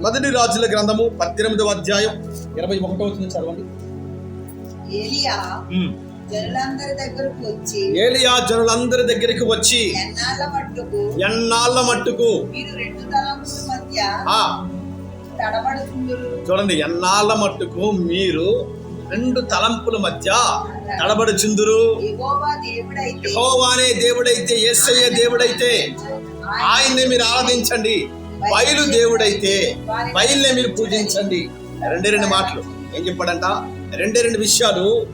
మొదటి రాజుల గ్రంథము పద్దెనిమిదవ అధ్యాయం ఇరవై ఒకటో వచ్చిన చదవండి. ఏలియా. జనులందరి దగ్గరకు వచ్చి ఏలియా జనులందరి దగ్గరికి వచ్చి ఎన్నాళ్ళ మట్టుకు? చూడండి ఎన్నాళ్ళ మట్టుకు మీరు రెండు తలంపుల మధ్య తడబడుచుందురు యెహోవానే దేవుడైతే యేసయ్య దేవుడైతే ఆయన్నే మీరు ఆరాధించండి. బయలు దేవుడైతే బయలునే మీరు పూజించండి. రెండే రెండు మాటలు. ఏం చెప్పాడంట? రెండే రెండు విషయాలు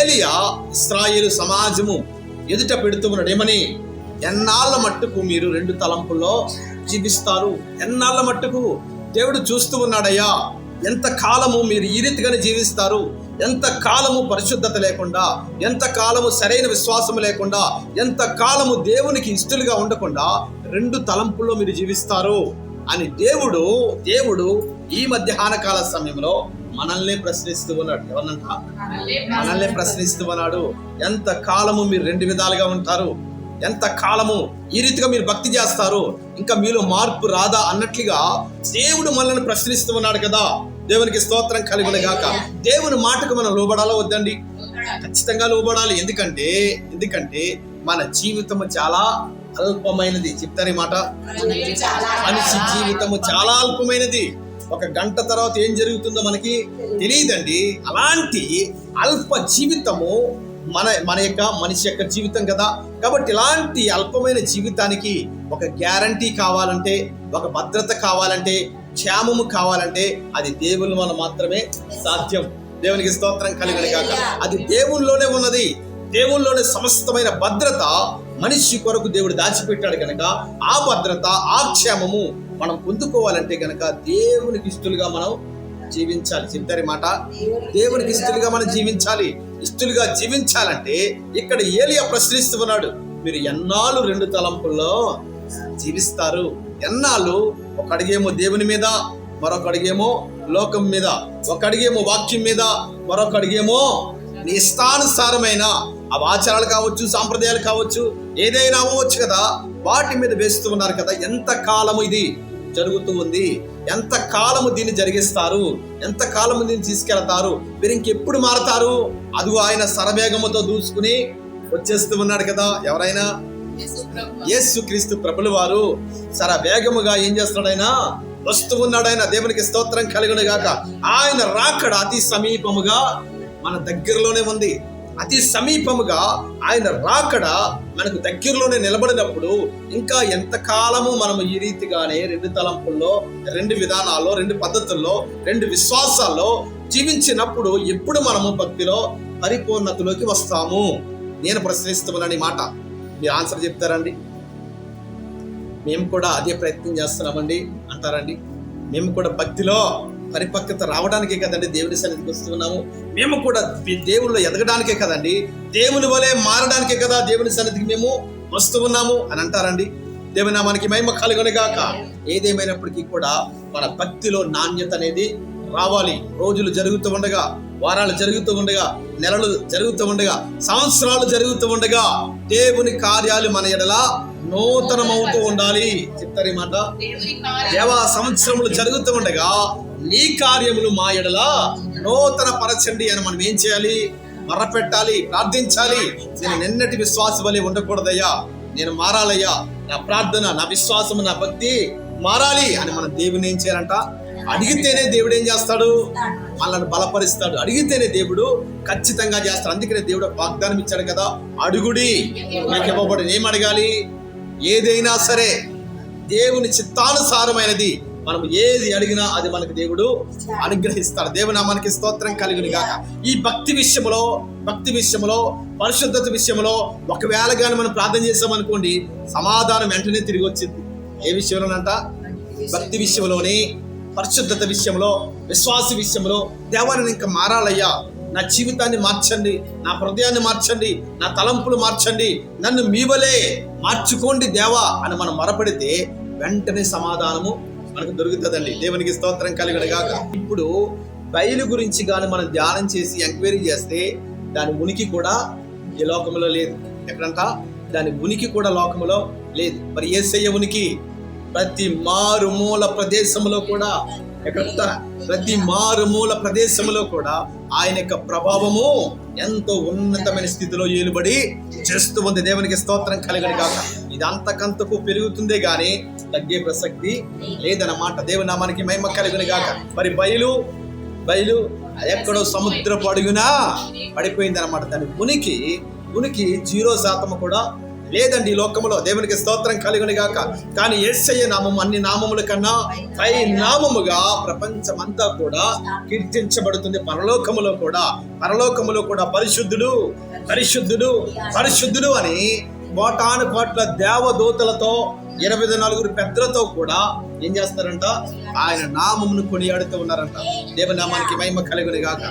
ఏలియా ఇస్రాయేలు సమాజము ఎదుట పెడుతూ ఉన్నాడు. ఏమని? ఎన్నాళ్ళ మట్టుకు మీరు రెండు తలంపుల్లో జీవిస్తారు? ఎన్నాళ్ళ మట్టుకు? దేవుడు చూస్తూ ఉన్నాడయ్యా ఎంత కాలము మీరు ఈ రీతిగానే జీవిస్తారు? ఎంత కాలము పరిశుద్ధత లేకుండా ఎంత కాలము సరైన విశ్వాసం లేకుండా ఎంత కాలము దేవునికి ఇష్టలుగా ఉండకుండా రెండు తలంపుల్లో మీరు జీవిస్తారు? అని దేవుడు దేవుడు ఈ మధ్యాహ్న కాల సమయంలో మనల్ని ప్రశ్నిస్తూ ఉన్నాడు. ఎవరనంట? మనల్ని ప్రశ్నిస్తూ ఉన్నాడు. ఎంత కాలము మీరు రెండు విధాలుగా ఉంటారు? ఎంత కాలము ఈ రీతిగా మీరు భక్తి చేస్తారు? ఇంకా మీలో మార్పు రాదా అన్నట్లుగా దేవుడు మనల్ని ప్రశ్నిస్తూ ఉన్నాడు కదా. దేవునికి స్తోత్రం కలుగును గాక. దేవుని మాటకు మనం లోబడాలో వద్దండి? ఖచ్చితంగా లోబడాలి. ఎందుకంటే ఎందుకంటే మన జీవితము చాలా అల్పమైనది. చెప్తారు మాట? మనిషి జీవితము చాలా అల్పమైనది. ఒక గంట తర్వాత ఏం జరుగుతుందో మనకి తెలియదండి. అలాంటి అల్ప జీవితము మన మన యొక్క మనిషి యొక్క జీవితం కదా. కాబట్టి ఇలాంటి అల్పమైన జీవితానికి ఒక గ్యారంటీ కావాలంటే ఒక భద్రత కావాలంటే క్షేమము కావాలంటే అది దేవుని వల్ల మాత్రమే సాధ్యం. దేవునికి స్తోత్రం కలిగిన కాక అది దేవునిలోనే ఉన్నది. దేవునిలోనే సమస్తమైన భద్రత మనిషి కొరకు దేవుడు దాచిపెట్టాడు కనుక ఆ భద్రత ఆ క్షేమము మనం పొందుకోవాలంటే కనుక దేవునికి ఇష్టలుగా మనం జీవించాలి. చెప్తారు మాట? దేవునికి ఇష్టలుగా మనం జీవించాలి. ఇష్టలుగా జీవించాలంటే ఇక్కడ ఏలియా ప్రశ్నిస్తూ ఉన్నాడు మీరు ఎన్నాళ్ళు రెండు తలంపుల్లో జీవిస్తారు? ఎన్నాళ్ళు? ఒక అడిగేమో దేవుని మీద మరొక అడిగేమో లోకం మీద ఒక అడిగేమో వాక్యం మీద మరొక అడిగేమో నీ ఇష్టానుసారమైన ఆ ఆచారాలు కావచ్చు సాంప్రదాయాలు కావచ్చు ఏదైనా అవ్వచ్చు కదా వాటి మీద వేస్తూ ఉన్నారు కదా. ఎంత కాలము ఇది జరుగుతూ ఉంది. ఎంత కాలము దీన్ని జరిగిస్తారు. ఎంత కాలము దీన్ని తీసుకెళ్తారు. మీరు ఇంకెప్పుడు మారతారు? అదిగో ఆయన సరవేగముతో దూసుకుని వచ్చేస్తూ ఉన్నాడు కదా ఎవరైనా? యేసు క్రీస్తు ప్రభులు వారు. సర వేగముగా ఏం చేస్తున్నాడు ఆయన? వస్తూ ఉన్నాడు ఆయన. దేవునికి స్తోత్రం కలిగిన గాక. ఆయన రాకడ అతి సమీపముగా మన దగ్గరలోనే ఉంది. అతి సమీపముగా ఆయన రాకడ మనకు దగ్గరలోనే నిలబడినప్పుడు ఇంకా ఎంతకాలము మనం మనము ఈ రీతిగానే రెండు తలంపుల్లో రెండు విధానాల్లో రెండు పద్ధతుల్లో రెండు విశ్వాసాల్లో జీవించినప్పుడు ఎప్పుడు మనము భక్తిలో పరిపూర్ణతలోకి వస్తాము? నేను ప్రశ్నిస్తున్నాను మాట. మీరు ఆన్సర్ చెప్తారండి మేము కూడా అదే ప్రయత్నం చేస్తున్నామండి అంటారండి మేము కూడా భక్తిలో పరిపక్వత రావడానికే కదండి దేవుడి సన్నిధికి వస్తున్నాము. మేము కూడా దేవుళ్ళు ఎదగడానికే కదండి. దేవుని వలె మారడానికే కదా దేవుని సన్నిధికి మేము వస్తూ ఉన్నాము అని అంటారండి. దేవుని నామానికి మహిమ కలుగునుగాక ఏదేమైనప్పటికీ కూడా మన భక్తిలో నాణ్యత అనేది రావాలి. రోజులు జరుగుతూ ఉండగా వారాలు జరుగుతూ ఉండగా నెలలు జరుగుతూ ఉండగా సంవత్సరాలు జరుగుతూ ఉండగా దేవుని కార్యాలు మన ఎడల నూతనమవుతూ ఉండాలి. చెప్తారు ఈ మాట దేవా సంవత్సరములు జరుగుతూ ఉండగా నీ కార్యములు మా ఎడల నూతన పరచండి అని మనం ఏం చేయాలి? మర్రపెట్టాలి ప్రార్థించాలి. నేను నిన్నటి విశ్వాస వలె ఉండకూడదయ్యా. నేను మారాలయ్యా. నా ప్రార్థన నా విశ్వాసము నా భక్తి మారాలి అని మనం దేవుని ఏం చేయాలంట? అడిగితేనే దేవుడు ఏం చేస్తాడు? మనల్ని బలపరుస్తాడు. అడిగితేనే దేవుడు ఖచ్చితంగా చేస్తాడు. అందుకనే దేవుడు వాగ్దానం ఇచ్చాడు కదా అడుగుడి. మీకు ఇవ్వబడి ఏం అడగాలి? ఏదైనా సరే దేవుని చిత్తానుసారమైనది. మనం ఏది అడిగినా అది మనకు దేవుడు అనుగ్రహిస్తాడు. దేవుని మనకి స్తోత్రం కలిగిన గాక ఈ భక్తి విషయంలో భక్తి విషయంలో పరిశుద్ధత విషయంలో ఒకవేళ కానీ మనం ప్రార్థన చేసామనుకోండి సమాధానం వెంటనే తిరిగి వచ్చింది. ఏ విషయంలోనంట? భక్తి విషయంలోని పరిశుద్ధత విషయంలో విశ్వాస విషయంలో దేవాన్ని ఇంకా మారాలయ్యా. నా జీవితాన్ని మార్చండి నా హృదయాన్ని మార్చండి నా తలంపులు మార్చండి నన్ను మీవలే మార్చుకోండి దేవా అని మనం మొరపెడితే వెంటనే సమాధానము మనకు దొరుకుతుందండి. దేవునికి స్తోత్రం కలిగడగాక ఇప్పుడు బయలు గురించి కానీ మనం ధ్యానం చేసి ఎంక్వైరీ చేస్తే దాని ఉనికి కూడా ఈ లోకంలో లేదు. ఎక్కడంట? దాని ఉనికి కూడా లోకంలో లేదు. మరి ఏసయ్య ఉనికి ప్రతి మారుమూల ప్రదేశంలో కూడా ఎక్కడ ప్రతి మారుమూల ప్రదేశంలో కూడా ఆయన యొక్క ప్రభావము ఎంతో ఉన్నతమైన స్థితిలో ఏలుబడి చేస్తూ ఉంది. దేవునికి స్తోత్రం కలగని కాక ఇది అంతకంతకు పెరుగుతుందే కానీ తగ్గే ప్రసక్తి లేదన్నమాట దేవుని నామానికి మహిమ కలిగిన గాక మరి బయలు బయలు ఎక్కడో సముద్రపు అడుగునా పడిపోయింది అనమాట దాని ఉనికి ఉనికి జీరో శాతం కూడా లేదండి ఈ లోకంలో. దేవునికి స్తోత్రం కలుగుని గాక కానీ యేసయ్య నామం అన్ని నామముల కన్నా పై నామముగా ప్రపంచమంతా కూడా కీర్తించబడుతుంది. పరలోకములో కూడా పరలోకములో కూడా పరిశుద్ధుడు పరిశుద్ధుడు పరిశుద్ధుడు అని కోటాను కోట్ల దేవదూతలతో ఇరవై నలుగురు పెద్దలతో కూడా ఏం చేస్తారంట? ఆయన నామమును కొనియాడుతూ ఉన్నారంట. దేవనామానికి నామానికి మహిమ కలుగుని గాక